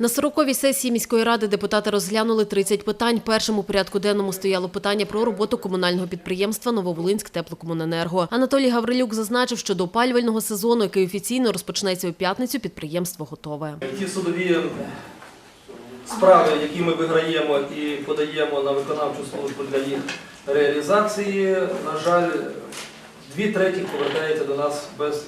На 40-й сесії міської ради депутати розглянули 30 питань. Першим у порядку денному стояло питання про роботу комунального підприємства Нововолинськ теплокомуненерго. Анатолій Гаврилюк зазначив, що до опалювального сезону, який офіційно розпочнеться у п'ятницю, підприємство готове. Ті судові справи, які ми виграємо і подаємо на виконавчу службу для їх реалізації, на жаль, дві треті повертаються до нас без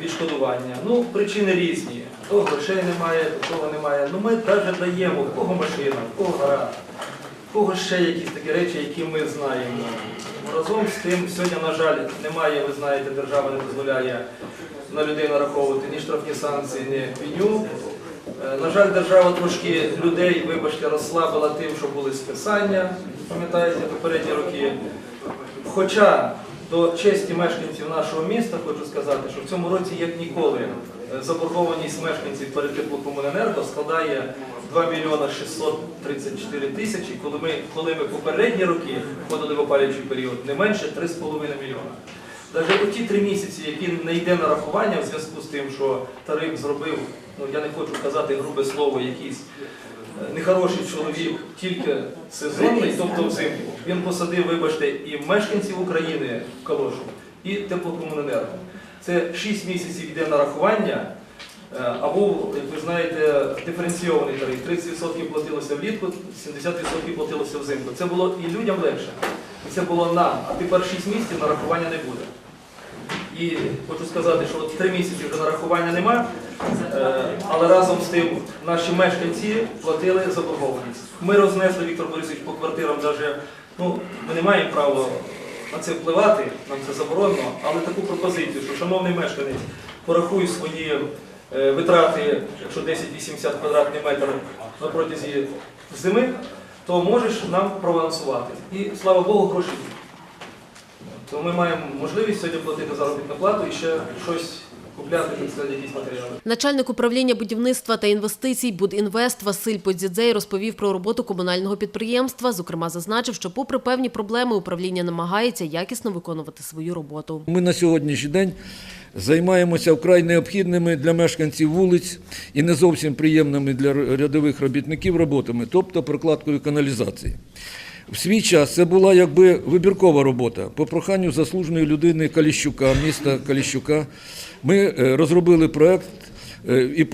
відшкодування. Ну, причини різні. То грошей немає, то того немає. Ну ми навіть даємо, в кого машина, в кого гора, в кого ще якісь такі речі, які ми знаємо. Разом з тим, сьогодні, на жаль, немає, ви знаєте, держава не дозволяє на людей нараховувати ні штрафні санкції, ні пеню. Е, На жаль, держава трошки людей, вибачте, розслабила тим, що були списання, пам'ятаєте, попередні роки. Хоча до честі мешканців нашого міста хочу сказати, що в цьому році, як ніколи, е, заборгованість мешканців перед теплокомуненерго складає 2 мільйона 634 тисячі, коли ми, коли ми попередні роки входили в опалюючий період, не менше 3,5 мільйона. Навіть у ті три місяці, які не йде нарахування в зв'язку з тим, що тариф зробив, ну я не хочу казати грубе слово, якийсь е, нехороший чоловік, тільки сезонний, тобто взимку. Він посадив, вибачте, і мешканців України в калошу, і теплокомуненерго. Це 6 місяців йде нарахування, е, а як ви знаєте, диференційований тариф. 30% платилося влітку, 70% платилося взимку. Це було і людям легше. І це було нам. А тепер 6 місяців нарахування не буде. І хочу сказати, що от три місяці вже нарахування нема, е, але разом з тим наші мешканці платили заборгованість. Ми рознесли Віктор Борисович по квартирам, навіть, ну, ми не маємо права на це впливати, нам це заборонено, але таку пропозицію, що шановний мешканець, порахуй свої е, витрати, якщо 10-80 квадратний метр на протязі зими, то можеш нам проавансувати. І слава Богу, гроші. То ми маємо можливість сьогодні платити заробітну плату і ще щось купляти, так сказати, якісь матеріали. Начальник управління будівництва та інвестицій «Будінвест» Василь Подзідзей розповів про роботу комунального підприємства. Зокрема, зазначив, що попри певні проблеми управління намагається якісно виконувати свою роботу. Ми на сьогоднішній день займаємося вкрай необхідними для мешканців вулиць і не зовсім приємними для рядових робітників роботами, тобто прокладкою каналізації. В свій час це була якби вибіркова робота. По проханню заслуженої людини Каліщука, міста Каліщука, ми е, розробили проект е, і е,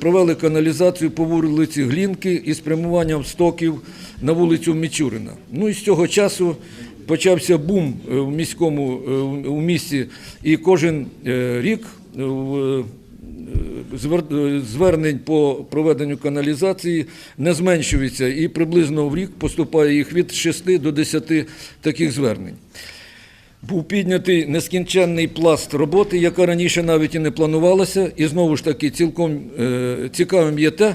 провели каналізацію по вулиці Глінки із спрямуванням стоків на вулицю Мічурина. Ну і з цього часу почався бум в міському у місті, і кожен рік звернень по проведенню каналізації не зменшується, і приблизно в рік поступає їх від 6 до 10 таких звернень. Був піднятий нескінченний пласт роботи, яка раніше навіть і не планувалася. І знову ж таки, цілком е, цікавим є те,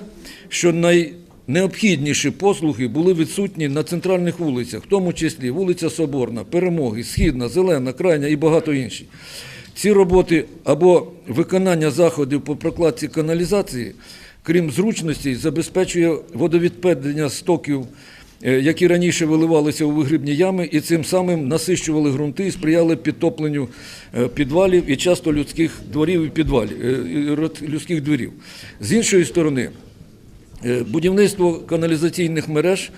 що найнеобхідніші послуги були відсутні на центральних вулицях, в тому числі вулиця Соборна, Перемоги, Східна, Зелена, Крайня і багато інші. Ці роботи або виконання заходів по прокладці каналізації, крім зручності, забезпечує водовідведення стоків які раніше виливалися у вигрібні ями і цим самим насищували ґрунти і сприяли підтопленню е, підвалів і часто людських дворів і підвалів, е, людських дворів. З іншої сторони, Е, Будівництво каналізаційних мереж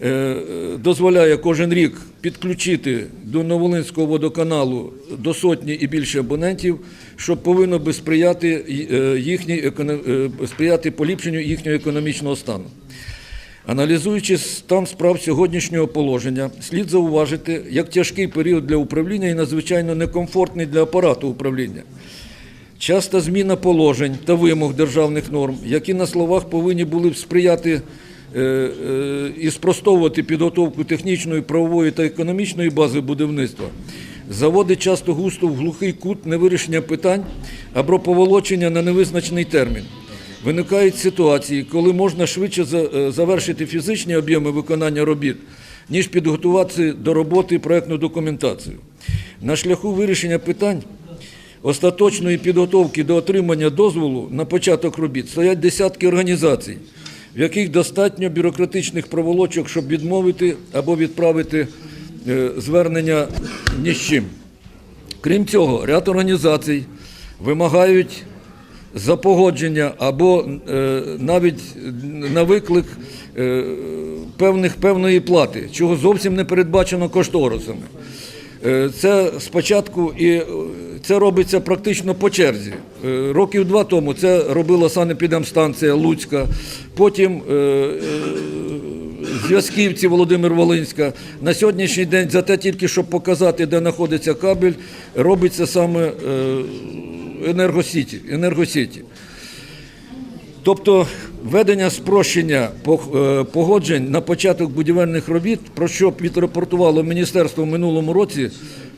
е, е, дозволяє кожен рік підключити до Новолинського водоканалу до сотні і більше абонентів, що повинно би сприяти, е, їхній е, сприяти поліпшенню їхнього економічного стану. Аналізуючи стан справ сьогоднішнього положення, слід зауважити, як тяжкий період для управління і надзвичайно некомфортний для апарату управління. Часта зміна положень та вимог державних норм, які на словах повинні були б сприяти е, е, і спростовувати підготовку технічної, правової та економічної бази будівництва, заводить часто густо в глухий кут невирішення питань або поволочення на невизначений термін. Виникають ситуації, коли можна швидше е, завершити фізичні об'єми виконання робіт, ніж підготувати до роботи проєктну документацію. На шляху вирішення питань остаточної підготовки до отримання дозволу на початок робіт стоять десятки організацій, в яких достатньо бюрократичних проволочок, щоб відмовити або відправити е, звернення ні з чим. Крім цього, ряд організацій вимагають за погодження або е, навіть на виклик е, певних, певної плати, чого зовсім не передбачено кошторисами. Е, Це спочатку і це робиться практично по черзі. Років два тому це робила санепідемстанція Луцька, потім зв'язківці Володимир Волинська. На сьогоднішній день за те тільки, щоб показати, де знаходиться кабель, робиться саме енергосіті. енергосіті. Тобто введення спрощення е, погоджень на початок будівельних робіт, про що відрапортувало міністерство в минулому році,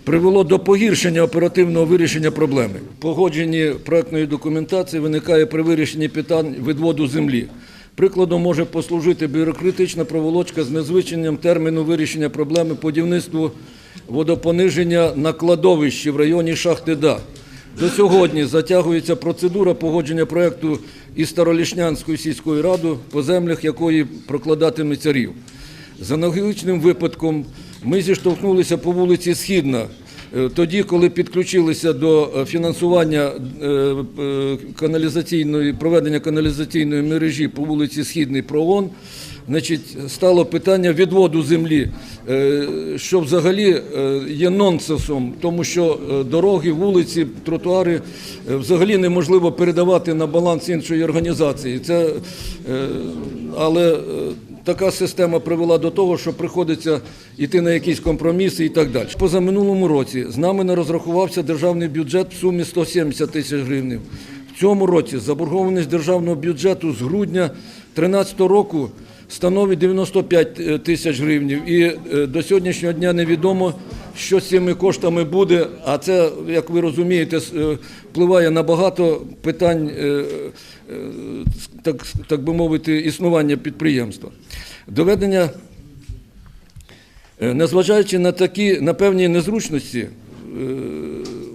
привело до погіршення оперативного вирішення проблеми. Погодженні проектної документації виникає при вирішенні питань відводу землі. Прикладом може послужити бюрократична проволочка з незвичайним терміну вирішення проблеми будівництву водопониження на кладовищі в районі шахти ДА. До сьогодні затягується процедура погодження проєкту із Старолішнянською сільською радою, по землях якої прокладатиметься рів. За аналогічним випадком ми зіштовхнулися по вулиці Східна, е, тоді, коли підключилися до е, фінансування е, каналізаційної, проведення каналізаційної мережі по вулиці Східний ПРООН, Значить, стало питання відводу землі, е, що взагалі е, є нонсенсом, тому що е, дороги, вулиці, тротуари взагалі неможливо передавати на баланс іншої організації. Це, але така система привела до того, що приходиться йти на якісь компроміси і так далі. Позаминулому році з нами не розрахувався державний бюджет в сумі 170 тисяч гривень. В цьому році заборгованість державного бюджету з грудня 2013 року становить 95 тисяч гривень. І е, до сьогоднішнього дня невідомо, що з цими коштами буде. А це, як ви розумієте, е, впливає на багато питань, е, е, так, так би мовити, існування підприємства. Доведення Е, Незважаючи на такі на певні незручності, е,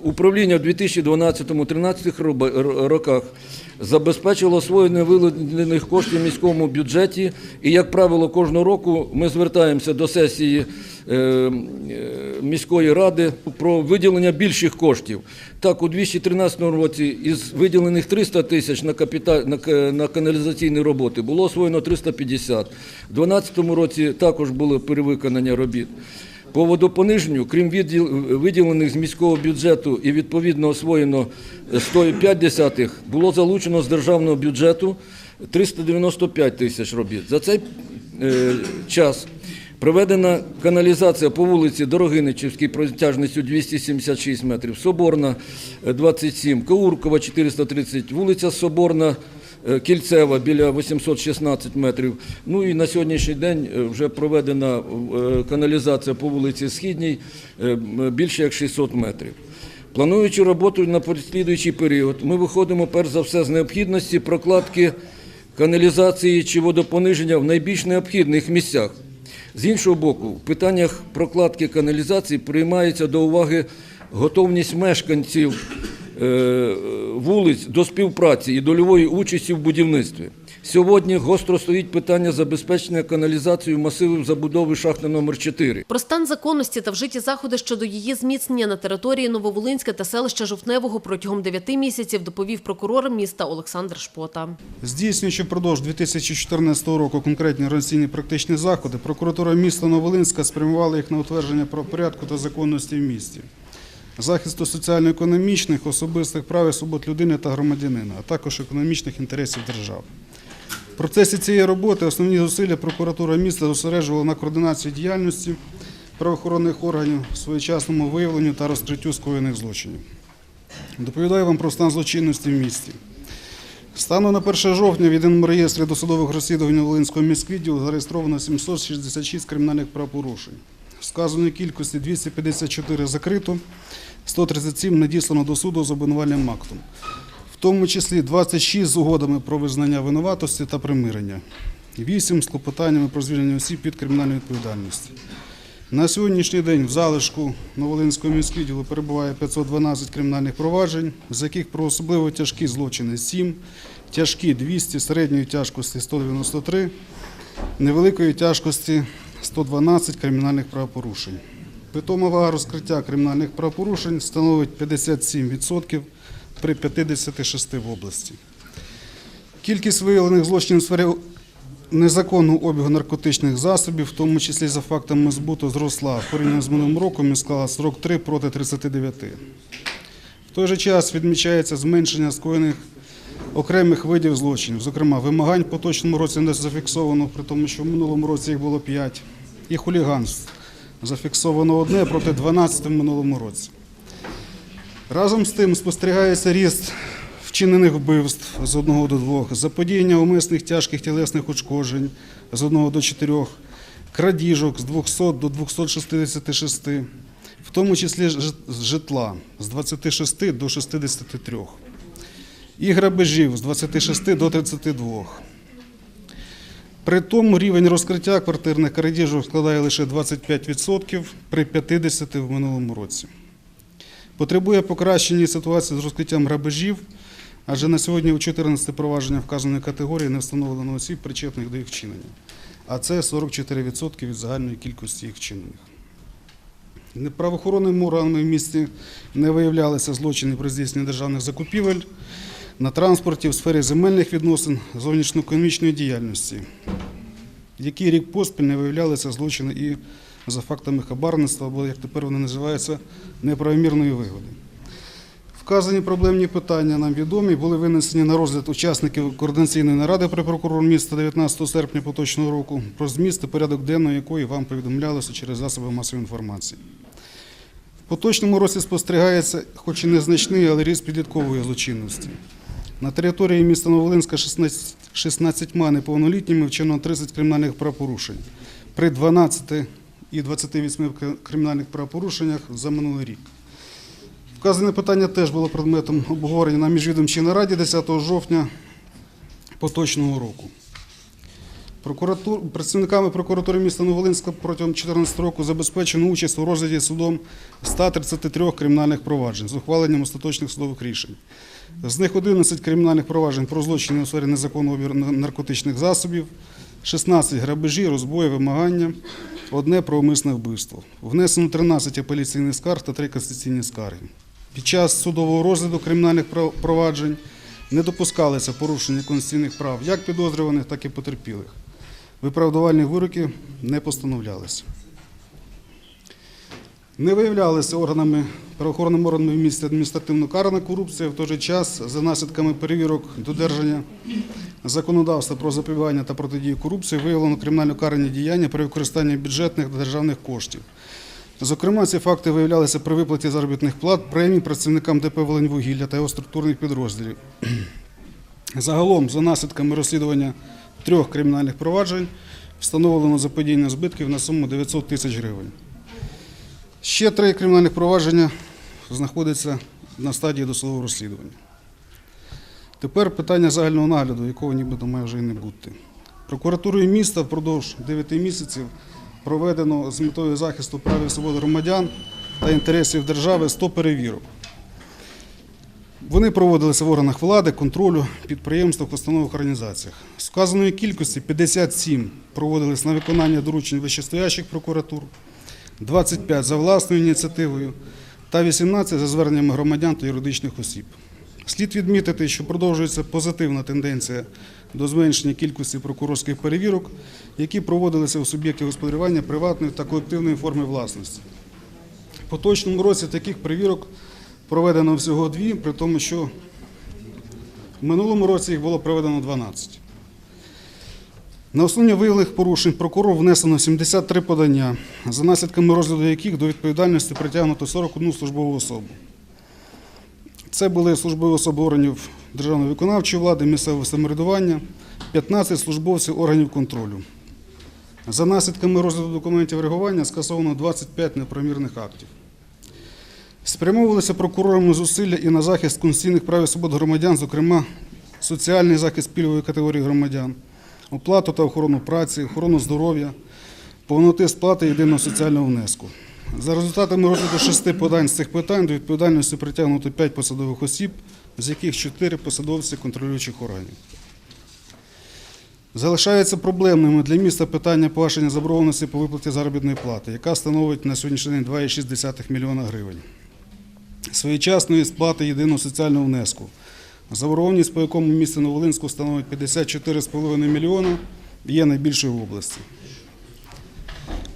управління в 2012-2013 роках забезпечило освоєння виявлених коштів міському бюджеті. І, як правило, кожного року ми звертаємося до сесії е, е, міської ради про виділення більших коштів. Так, у 2013 році із виділених 300 тисяч на, капіта... на каналізаційні роботи було освоєно 350. У 2012 році також було перевиконання робіт. По водопониженню, крім виділених з міського бюджету і відповідно освоєно 105, було залучено з державного бюджету 395 тисяч робіт. За цей е, час проведена каналізація по вулиці Дорогиничівській протяжністю 276 метрів, Соборна е, 27, Кауркова 430, вулиця Соборна е, Кільцева біля 816 метрів. Ну і на сьогоднішній день е, вже проведена е, каналізація по вулиці Східній е, більше як 600 метрів. Плануючи роботу на послідуючий період, ми виходимо перш за все з необхідності прокладки каналізації чи водопониження в найбільш необхідних місцях. З іншого боку, в питаннях прокладки каналізації приймається до уваги готовність мешканців е, вулиць до співпраці і дольової участі в будівництві. Сьогодні гостро стоїть питання забезпечення каналізацією масивів забудови шахти номер 4 Про стан законності та вжиті заходи щодо її зміцнення на території Нововолинська та селища Жовтневого протягом 9 місяців доповів прокурор міста Олександр Шпота. Здійснюючи впродовж 2014 року конкретні організаційні практичні заходи, прокуратура міста Новолинська спрямувала їх на утвердження правопорядку та законності в місті, захисту соціально-економічних, особистих прав і свобод людини та громадянина, а також економічних інтересів держави. В процесі цієї роботи основні зусилля прокуратура міста зосереджувала на координації діяльності правоохоронних органів, своєчасному виявленню та розкриттю скоєних злочинів. Доповідаю вам про стан злочинності в місті. Станом на 1 жовтня в єдиному реєстрі досудових розслідувань Волинського міськвідділу зареєстровано 766 кримінальних правопорушень. В сказаної кількості 254 закрито, 137 надіслано до суду з обвинувальним актом, в тому числі 26 з угодами про визнання винуватості та примирення, 8 з клопотаннями про звільнення осіб від кримінальної відповідальності. На сьогоднішній день в залишку Новолинського міськвідділу перебуває 512 кримінальних проваджень, з яких про особливо тяжкі злочини 7, тяжкі 200, середньої тяжкості 193, невеликої тяжкості 112 кримінальних правопорушень. Питома вага розкриття кримінальних правопорушень становить 57%, при 56 в області. Кількість виявлених злочинів у сфері незаконного обігу наркотичних засобів, в тому числі за фактами збуту, зросла порівняно з минулим роком і склала 43 проти 39. В той же час відмічається зменшення скоєних окремих видів злочинів, зокрема, вимагань в поточному році не зафіксовано, при тому, що в минулому році їх було 5, і хуліганств зафіксовано одне проти 12 в минулому році. Разом з тим спостерігається ріст вчинених вбивств з 1 до 2, заподіяння умисних тяжких тілесних ушкоджень з 1 до 4, крадіжок з 200 до 266, в тому числі житла з 26 до 63, і грабежів з 26 до 32. При тому рівень розкриття квартирних крадіжок складає лише 25% при 50% в минулому році. Потребує покращення ситуації з розкриттям грабежів, адже на сьогодні у 14 провадженнях вказаної категорії не встановлено осіб, причетних до їх вчинення. А це 44% від загальної кількості їх вчинених. Неправоохоронними органами в місті не виявлялися злочини при здійсненні державних закупівель на транспорті в сфері земельних відносин, зовнішньоекономічної діяльності. Який рік поспіль не виявлялися злочини і за фактами хабарництва, або, як тепер вони називаються, неправомірної вигоди. Вказані проблемні питання нам відомі, були винесені на розгляд учасників координаційної наради при прокурору міста 19 серпня поточного року, про зміст і порядок денного якої вам повідомлялося через засоби масової інформації. В поточному році спостерігається, хоч і незначний, але ріст підліткової злочинності. На території міста Новолинська 16, 16 неповнолітніми вчинено 30 кримінальних правопорушень при 12 і 28 кримінальних правопорушеннях за минулий рік. Вказане питання теж було предметом обговорення на міжвідомчій нараді 10 жовтня поточного року. Прокуратур... Працівниками прокуратури міста Новолинська протягом 2014 року забезпечено участь у розгляді судом 133 кримінальних проваджень з ухваленням остаточних судових рішень. З них 11 кримінальних проваджень про злочини у сфері незаконного обігу наркотичних засобів, 16 грабежі, розбої, вимагання, одне про умисне вбивство. Внесено 13 апеляційних скарг та 3 касаційні скарги. Під час судового розгляду кримінальних проваджень не допускалися порушення конституційних прав як підозрюваних, так і потерпілих. Виправдувальні вироки не постановлялися. Не виявлялися органами, правоохоронними органами місті адміністративно карана корупція, в той же час за наслідками перевірок додержання законодавства про запобігання та протидію корупції виявлено кримінально карані діяння при використанні бюджетних державних коштів. Зокрема, ці факти виявлялися при виплаті заробітних плат, премій працівникам ДП «Волиньвугілля» та його структурних підрозділів. Загалом, за наслідками розслідування трьох кримінальних проваджень, встановлено заподіяння збитків на суму 900 тисяч гривень. Ще три кримінальних провадження знаходяться на стадії досудового розслідування. Тепер питання загального нагляду, якого нібито має вже і не бути. Прокуратурою міста впродовж 9 місяців проведено з метою захисту прав і свобод громадян та інтересів держави 100 перевірок. Вони проводилися в органах влади, контролю, підприємствах, установах, організаціях. З вказаної кількості 57 проводились на виконання доручень вищестоящих прокуратур, 25 за власною ініціативою та 18 за зверненнями громадян та юридичних осіб. Слід відмітити, що продовжується позитивна тенденція до зменшення кількості прокурорських перевірок, які проводилися у суб'єктів господарювання приватної та колективної форми власності. В поточному році таких перевірок проведено всього дві, при тому, що в минулому році їх було проведено 12. На основі виявлених порушень прокурор внесено 73 подання, за наслідками розгляду яких до відповідальності притягнуто 41 службову особу. Це були службові особи органів державної виконавчої влади, місцевого самоврядування, 15 службовців органів контролю. За наслідками розгляду документів реагування скасовано 25 неправомірних актів. Спрямовувалися прокурорами зусилля і на захист конституційних прав і свобод громадян, зокрема соціальний захист пільгової категорії громадян, оплату та охорону праці, охорону здоров'я, повноти сплати єдиного соціального внеску. За результатами розгляду шести подань з цих питань до відповідальності притягнуто 5 посадових осіб, з яких 4 посадовці контролюючих органів. Залишається проблемними для міста питання погашення заборгованості по виплаті заробітної плати, яка становить на сьогоднішній день 2,6 млн гривень. Своєчасної сплати єдиного соціального внеску, заборгованість по якому місто Новолинську становить 54,5 мільйона, є найбільшою в області.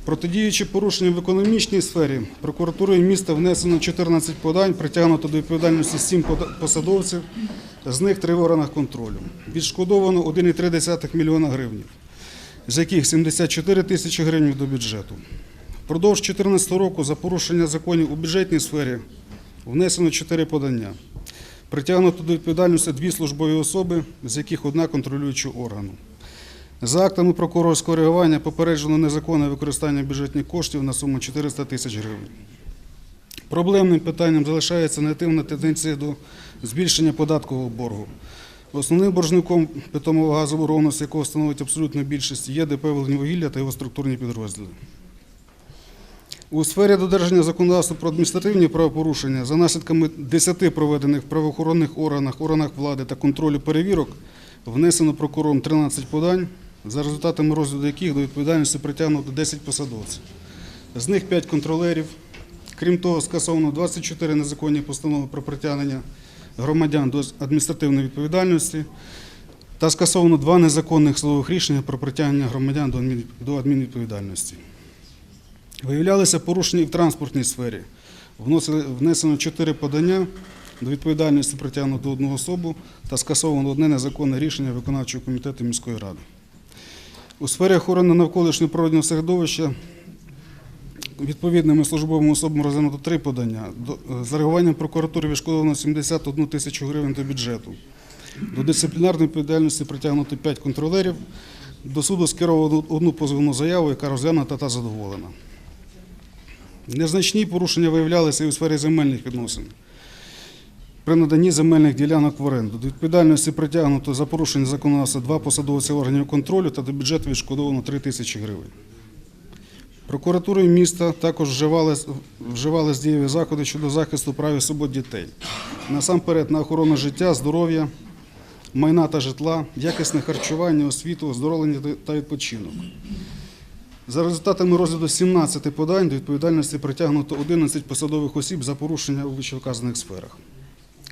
Протидіючи порушенням в економічній сфері, прокуратурою міста внесено 14 подань, притягнуто до відповідальності 7 посадовців, з них 3 в органах контролю. Відшкодовано 1,3 мільйона гривень, з яких 74 тисячі гривень до бюджету. Впродовж 2014 року за порушення законів у бюджетній сфері внесено 4 подання. Притягнуто до відповідальності дві службові особи, з яких одна контролюючого органу. За актами прокурорського реагування попереджено незаконне використання бюджетних коштів на суму 400 тисяч гривень. Проблемним питанням залишається негативна тенденція до збільшення податкового боргу. Основним боржником питомого газоборонності, якого становить абсолютну більшість, є ДП «Волиньвугілля» та його структурні підрозділи. У сфері додержання законодавства про адміністративні правопорушення за наслідками 10 проведених в правоохоронних органах, органах влади та контролю перевірок внесено прокурором 13 подань, за результатами розгляду яких до відповідальності притягнуто 10 посадовців. З них 5 контролерів. Крім того, скасовано 24 незаконні постанови про притягнення громадян до адміністративної відповідальності та скасовано два незаконних словових рішення про притягнення громадян до адмін- до адмінвідповідальності. Виявлялися порушення і в транспортній сфері. Внесено чотири подання до відповідальності притягнуто одну особу та скасовано одне незаконне рішення виконавчого комітету міської ради. У сфері охорони навколишнього природного середовища відповідними службовими особами розглянуто три подання. Е, реагуванням прокуратури відшкодовано 71 тисячу гривень до бюджету. До дисциплінарної відповідальності притягнуто 5 контролерів. До суду скеровано одну позовну заяву, яка розглянута та задоволена. Незначні порушення виявлялися і у сфері земельних відносин. При наданні земельних ділянок в оренду. До відповідальності притягнуто за порушення законодавства два посадовці органів контролю та до бюджету відшкодовано 3 тисячі гривень. Прокуратурою міста також вживали, вживали дієві заходи щодо захисту прав і свобод дітей. Насамперед на охорону життя, здоров'я, майна та житла, якісне харчування, освіту, оздоровлення та відпочинок. За результатами розгляду 17 подань до відповідальності притягнуто 11 посадових осіб за порушення у вищевказаних сферах.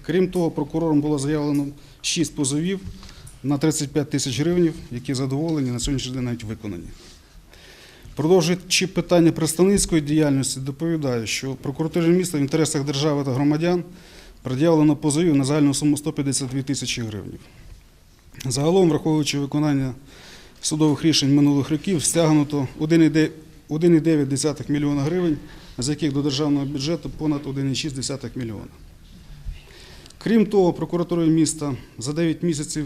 Крім того, прокурором було заявлено 6 позовів на 35 тисяч гривень, які задоволені на сьогоднішній день навіть виконані. Продовжуючи питання представницької діяльності, доповідаю, що прокуратурі міста в інтересах держави та громадян пред'явлено позовів на загальну суму 152 тисячі гривень. Загалом, враховуючи виконання судових рішень минулих років, стягнуто 1,9 мільйона гривень, з яких до державного бюджету понад 1,6 мільйона. Крім того, прокуратурою міста за 9 місяців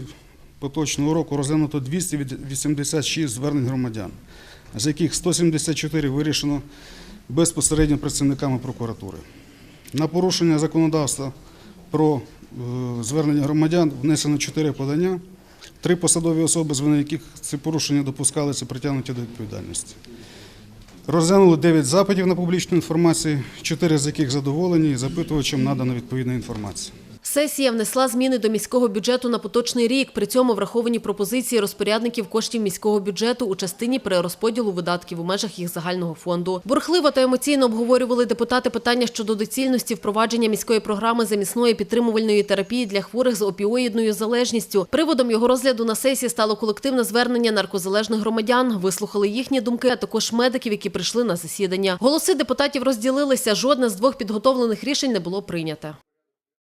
поточного року розглянуто 286 звернень громадян, з яких 174 вирішено безпосередньо працівниками прокуратури. На порушення законодавства про е, звернення громадян внесено 4 подання. Три посадові особи, з яких ці порушення допускалися, притягнуті до відповідальності. Розглянули 9 запитів на публічну інформацію, 4 з яких задоволені, і запитувачам надана відповідна інформація. Сесія внесла зміни до міського бюджету на поточний рік. При цьому враховані пропозиції розпорядників коштів міського бюджету у частині перерозподілу видатків у межах їх загального фонду. Бурхливо та емоційно обговорювали депутати питання щодо доцільності впровадження міської програми замісної підтримувальної терапії для хворих з опіоїдною залежністю. Приводом його розгляду на сесії стало колективне звернення наркозалежних громадян. Вислухали їхні думки, а також медиків, які прийшли на засідання. Голоси депутатів розділилися. Жодне з двох підготовлених рішень не було прийнято.